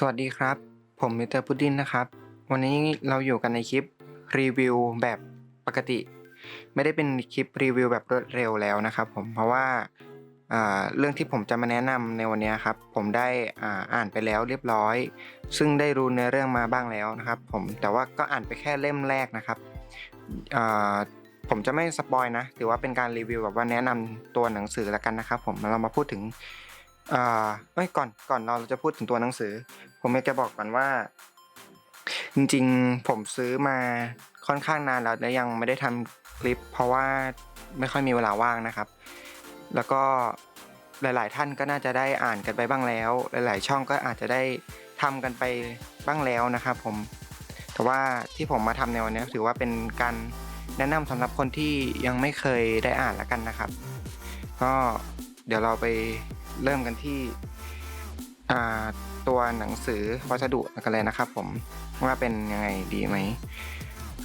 สวัสดีครับ ผมมิสเตอร์พุดดินนะครับ วันนี้เราอยู่กันในคลิปรีวิวแบบปกติ ไม่ได้เป็นคลิปรีวิวแบบรวดเร็วแล้วนะครับผมเพราะว่าเรื่องที่ผมจะมาแนะนำในวันนี้ครับ ผมได้อ่านไปแล้วเรียบร้อย ซึ่งได้รู้เนื้อเรื่องมาบ้างแล้วนะครับ ผมแต่ว่าก็อ่านไปแค่เล่มแรกนะครับผมจะไม่สปอยนะถือว่าเป็นการรีวิวแบบว่าแนะนำตัวหนังสือแล้วกันนะครับ ผมเรามาพูดถึง อ่าเอ้ยก่อนก่อนเราจะพูดถึงตัวหนังสือ ผมอยากจะบอกก่อนว่า จริงๆผมซื้อมาค่อนข้างนานแล้วและยังไม่ได้ทำคลิป เพราะว่าไม่ค่อยมีเวลาว่างนะครับ แล้วก็หลาย ๆ ท่านก็น่าจะได้อ่านกันไปบ้างแล้ว หลาย ๆ ช่องก็อาจจะได้ทำกันไปบ้างแล้วนะครับผมแต่ว่าที่ผมมาทำในวันนี้ถือว่าเป็นการแนะนำสำหรับคนที่ยังไม่เคยได้อ่านแล้วกันนะครับ ก็เดี๋ยวเราไป เริ่มกันที่ตัวหนังสือวัสดุกันเลยนะครับ ผมว่าเป็นยังไงดีไหม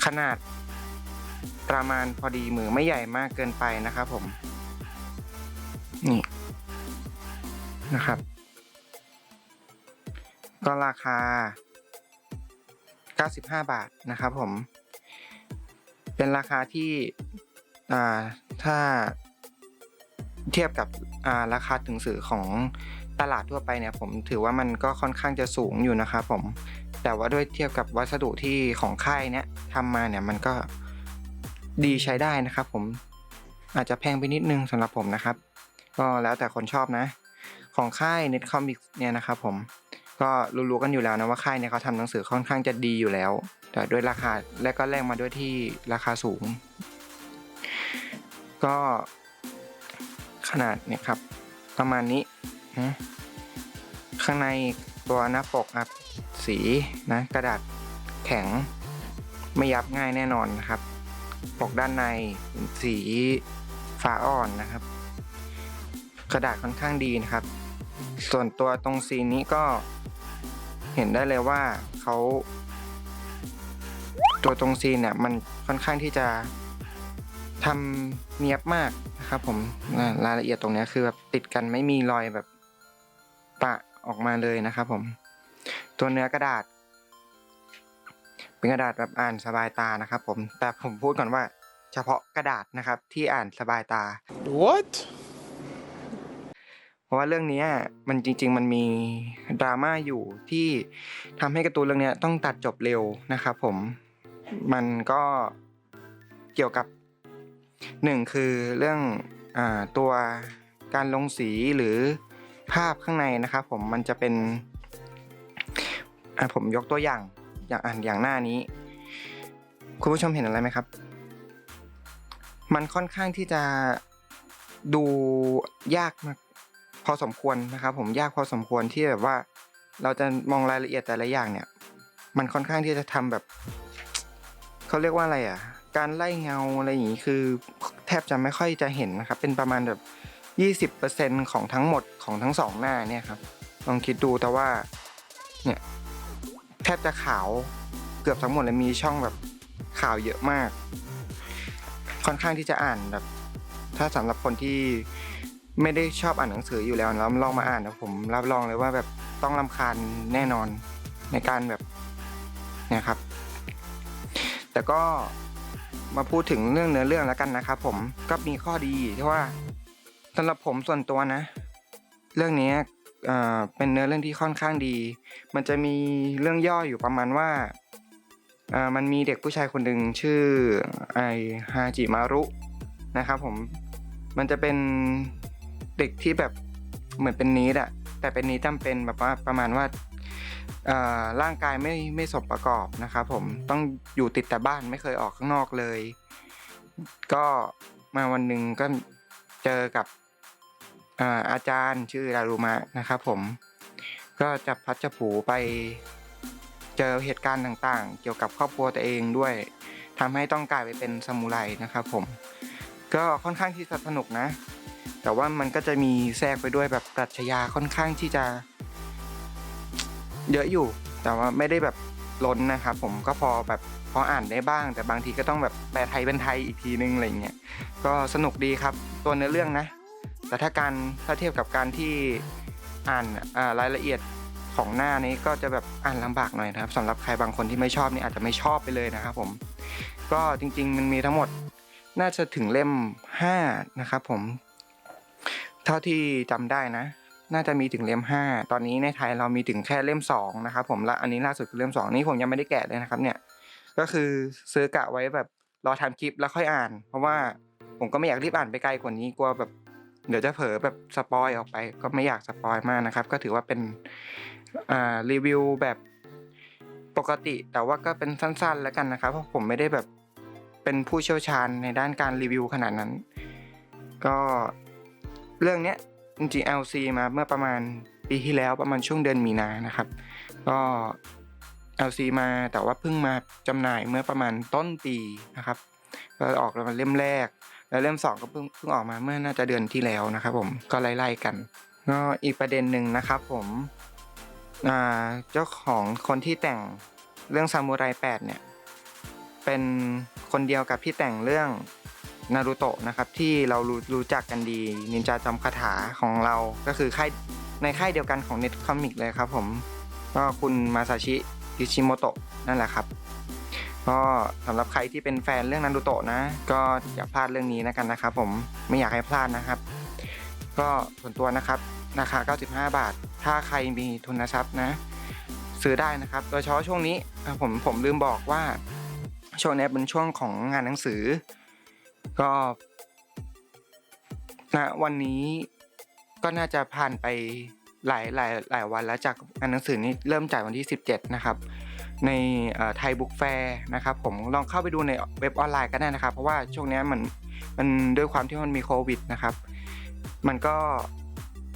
ขนาดประมาณพอดีมือไม่ใหญ่มากเกินไปนะครับ ผม นี่นะครับ ก็ราคา 95 บาทนะครับ ผม เป็นราคาที่ถ้า เทียบกับราคาถึงสื่อของตลาดทั่วไปเนี่ยผมถือว่ามันก็ค่อนข้างจะสูงอยู่นะครับผม แต่ว่าด้วยเทียบกับวัสดุที่ของค่ายเนี้ยทำมาเนี่ยมันก็ดีใช้ได้นะครับผมอาจจะแพงไปนิดนึงสำหรับผมนะครับ ก็แล้วแต่คนชอบนะ ของค่าย Netcomics เนี่ยนะครับผมก็รู้ๆกันอยู่แล้วนะว่าค่ายเนี่ยเขาทำหนังสือค่อนข้างจะดีอยู่แล้ว แต่ด้วยราคาและก็แลกมาด้วยที่ราคาสูง ก็ ขนาดเนี่ยครับ ประมาณนี้นะข้างในตัวหน้าปกครับสีนะกระดาษแข็งไม่ยับง่ายแน่นอนนะครับ ปกด้านในสีฟ้าอ่อนนะครับ กระดาษค่อนข้างดีนะครับ ส่วนตัวตรงซีนนี้ก็เห็นได้เลยว่าเขาตัวตรงซีนเนี่ยมันค่อนข้างที่จะ ทำเนียบมากนะครับผมอ่ารายละเอียดตรงเนี้ยคือแบบติดกันไม่มีรอยแบบปะออกมาเลยนะครับผม ตัวเนื้อกระดาษ เป็นกระดาษแบบอ่านสบายตานะครับ ผม แต่ผมพูดก่อนว่า เฉพาะกระดาษนะครับ ที่อ่านสบายตา What? เพราะว่าเรื่องเนี้ยมันจริง ๆ มันมีดราม่าอยู่ที่ทำให้การ์ตูนเรื่องเนี้ยต้องตัดจบเร็วนะครับ ผม มันก็เกี่ยวกับ หนึ่งคือเรื่องอตัวการลงสีหรือภาพข้างในนะครับผมมันจะเป็นผมยกตัวอย่างอย่างอ่านอย่างหน้านี้ คุณผู้ชมเห็นอะไรไหมครับ มันค่อนข้างที่จะดูยากมากพอสมควรนะครับผมยากพอสมควรที่แบบว่า เราจะมองรายละเอียดแต่ละอย่างเนี่ย มันค่อนข้างที่จะทำแบบเขาเรียกว่าอะไรอะ การไล่เงาอะไรอย่างนี้คือแทบจะไม่ค่อยจะเห็นนะครับ เป็นประมาณแบบยี่สิบเปอร์เซ็นของทั้งหมดของทั้งสองหน้าเนี่ยครับลองคิดดูแต่ว่าเนี่ยแทบจะขาวเกือบทั้งหมดเลยมีช่องแบบขาวเยอะมาก ค่อนข้างที่จะอ่านแบบ ถ้าสำหรับคนที่ไม่ได้ชอบอ่านหนังสืออยู่แล้วแล้วลองมาอ่านนะผมรับรองเลยว่าแบบต้องรำคาญแน่นอนในการแบบเนี่ยครับ แต่ก็ มาพูดถึงเรื่องเนื้อเรื่องแล้วกันนะครับผมก็มีข้อดีที่ว่าสำหรับผมส่วนตัวนะ เรื่องนี้เป็นเนื้อเรื่องที่ค่อนข้างดี มันจะมีเรื่องย่ออยู่ประมาณว่ามันมีเด็กผู้ชายคนหนึ่งชื่อไอฮาจิมารุนะครับผมมันจะเป็นเด็กที่แบบเหมือนเป็นนิดอะแต่เป็นนิดจำเป็นแบบว่าประมาณว่า ร่างกายไม่ไม่สมประกอบนะครับผมต้องอยู่ติดแต่บ้านไม่เคยออกข้างนอกเลย ก็มาวันหนึ่งก็เจอกับอ่าอาจารย์ชื่อดารุมะนะครับผมก็จับพลัดจับผลูไปเจอเหตุการณ์ต่างๆ เกี่ยวกับครอบครัวตัวเองด้วยทำให้ต้องกลายไปเป็นซามูไรนะครับผมก็ค่อนข้างที่จะสนุกนะ แต่ว่ามันก็จะมีแทรกไปด้วยแบบปรัชญาค่อนข้างที่จะ เยอะอยู่ แต่ว่าไม่ได้แบบล้นนะครับผมก็พอแบบพออ่านได้บ้าง แต่บางทีก็ต้องแบบแปลไทยเป็นไทยอีกทีนึงอะไรเงี้ยก็สนุกดีครับตัวเนื้อเรื่องนะ แต่ถ้าการถ้าเทียบกับการที่อ่านรายละเอียดของหน้านี้ก็จะแบบอ่านลำบากหน่อยนะครับสำหรับใครบางคนที่ไม่ชอบนี่อาจจะไม่ชอบไปเลยนะครับผมก็จริง ๆ มันมีทั้งหมดน่าจะถึงเล่มห้านะครับผมเท่าที่จำได้นะ น่าจะมีถึงเล่มห้าตอนนี้ในไทยเรามีถึงแค่เล่มสองนะครับผมและอันนี้ล่าสุดคือเล่มสองนี่ผมยังไม่ได้แกะเลยนะครับเนี่ยก็คือซื้อกะไว้แบบรอทำคลิปแล้วค่อยอ่าน เพราะว่าผมก็ไม่อยากรีบอ่านไปไกลกว่านี้กลัวแบบเดี๋ยวจะเผลอแบบสปอยออกไป ก็ไม่อยากสปอยมากนะครับ ก็ถือว่าเป็นรีวิวแบบปกติ แต่ว่าก็เป็นสั้นๆแล้วกันนะครับ เพราะผมไม่ได้แบบเป็นผู้เชี่ยวชาญในด้านการรีวิวขนาดนั้น ก็เรื่องเนี้ย จริงๆ LC มาเมื่อประมาณปีที่แล้วประมาณช่วงเดือนมีนานะครับ ก็ LC มาแต่ว่าเพิ่งมาจำหน่ายเมื่อประมาณต้นปีนะครับก็ออกมาเล่มแรก แล้วเล่มสองก็เพิ่งเพิ่งออกมาเมื่อน่าจะเดือนที่แล้วนะครับผมก็ไล่ๆกันก็อีกประเด็นหนึ่งนะครับผมเจ้าของคนที่แต่งเรื่องซามูไร8เนี่ยเป็นคนเดียวกับที่แต่งเรื่อง นารูโตะนะครับที่เรารู้รู้จักกันดีนินจาจำคาถาของเราก็คือค่ายในค่ายเดียวกันของ Net Comic เลยครับผมก็คุณมาซาชิกิชิโมโตะนั่นแหละครับก็สำหรับใครที่เป็นแฟนเรื่องนารูโตะนะ ก็อย่าพลาดเรื่องนี้นะกันนะครับผมไม่อยากให้พลาดนะครับ ก็ส่วนตัวนะครับราคา 95 บาท ถ้าใครมีทุนทรัพย์นะ ซื้อได้นะครับ โดยเฉพาะช่วงนี้ผมผมลืมบอกว่าช่วงนี้เป็นช่วงของงานหนังสือ ก็ณวันนี้ก็น่าจะผ่านไปหลายหลายหลายวันแล้วจากงานหนังสือนี้เริ่มจ่ายวันที่ 17 นะครับ ในไทยบุ๊กแฟร์นะครับ ผมลองเข้าไปดูในเว็บออนไลน์ก็ได้นะครับ เพราะว่าช่วงนี้มันมันด้วยความที่มันมีโควิดนะครับ มันก็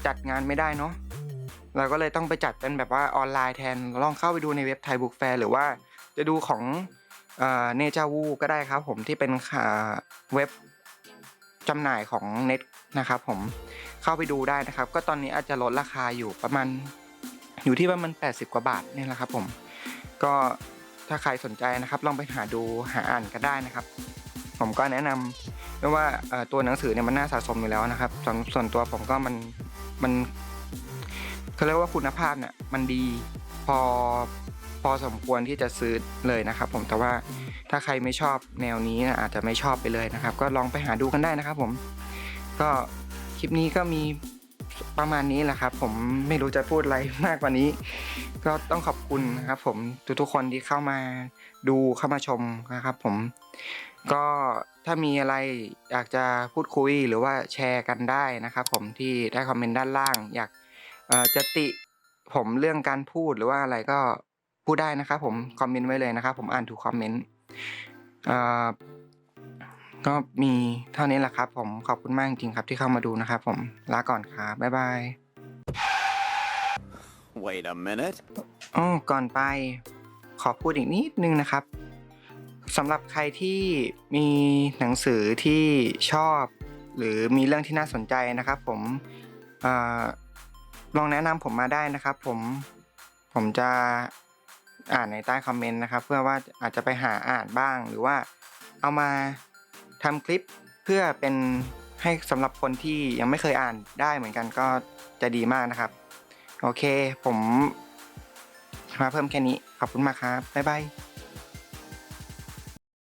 จัดงานไม่ได้เนาะเราก็เลยต้องไปจัดเป็นแบบว่าออนไลน์แทนลองเข้าไปดูในเว็บไทยบุ๊กแฟร์หรือว่าจะดูของ เนจาวูก็ได้ครับผมที่เป็นเว็บจำหน่ายของเน็ตนะครับผมเข้าไปดูได้นะครับ ก็ตอนนี้อาจจะลดราคาอยู่ประมาณอยู่ที่ประมาณ 80 กว่าบาทนี่แหละครับผมก็ถ้าใครสนใจนะครับ ลองไปหาดูหาอ่านกันได้นะครับ ผมก็แนะนำไม่ว่าเอ่อตัวหนังสือเนี่ยมันน่าสะสมอยู่แล้วนะครับส่วนส่วนตัวผมก็มันมันเขาเรียกว่าคุณภาพเนี่ยมันดีพอพ อสมควรที่จะซื้อเลยนะครับ ผมแต่ว่าถ้าใครไม่ชอบแนวนี้นะอาจจะไม่ชอบไปเลยนะครับ ก็ลองไปหาดูกันได้นะครับผมก็คลิปนี้ก็มีประมาณนี้แหละครับ ผมไม่รู้จะพูดอะไรมากกว่านี้ ก็ต้องขอบคุณนะครับ ผมทุกๆคนที่เข้ามาดูเข้ามาชมนะครับ ผมก็ถ้ามีอะไรอยากจะพูดคุยหรือว่าแชร์กันได้นะครับ ผมที่ได้คอมเมนต์ด้านล่าง อยากเจะติผมเรื่องการพูดหรือว่าอะไรก็ พูดได้นะครับผมคอมเมนต์ไว้เลยนะครับผมอ่านทุกคอมเมนต์เอ่อก็มีเท่านี้แหละครับ ผมขอบคุณมากจริงๆครับที่เข้ามาดูนะครับผมลาก่อนครับบ๊ายบาย Wait a minute. อ๋อก่อนไปขอพูดอีกนิดนึงนะครับสำหรับใครที่มีหนังสือที่ชอบ หรือมีเรื่องที่น่าสนใจนะครับ ผมเออลองแนะนำผมมาได้นะครับ ผมผมจะ อ่านในใต้คอมเมนต์นะครับ เพื่อว่าอาจจะไปหาอ่านบ้าง หรือว่าเอามาทำคลิปเพื่อเป็นให้สำหรับคนที่ยังไม่เคยอ่านได้เหมือนกันก็จะดีมากนะครับ โอเคผมมาเพิ่มแค่นี้ ขอบคุณมากครับ บ๊ายบาย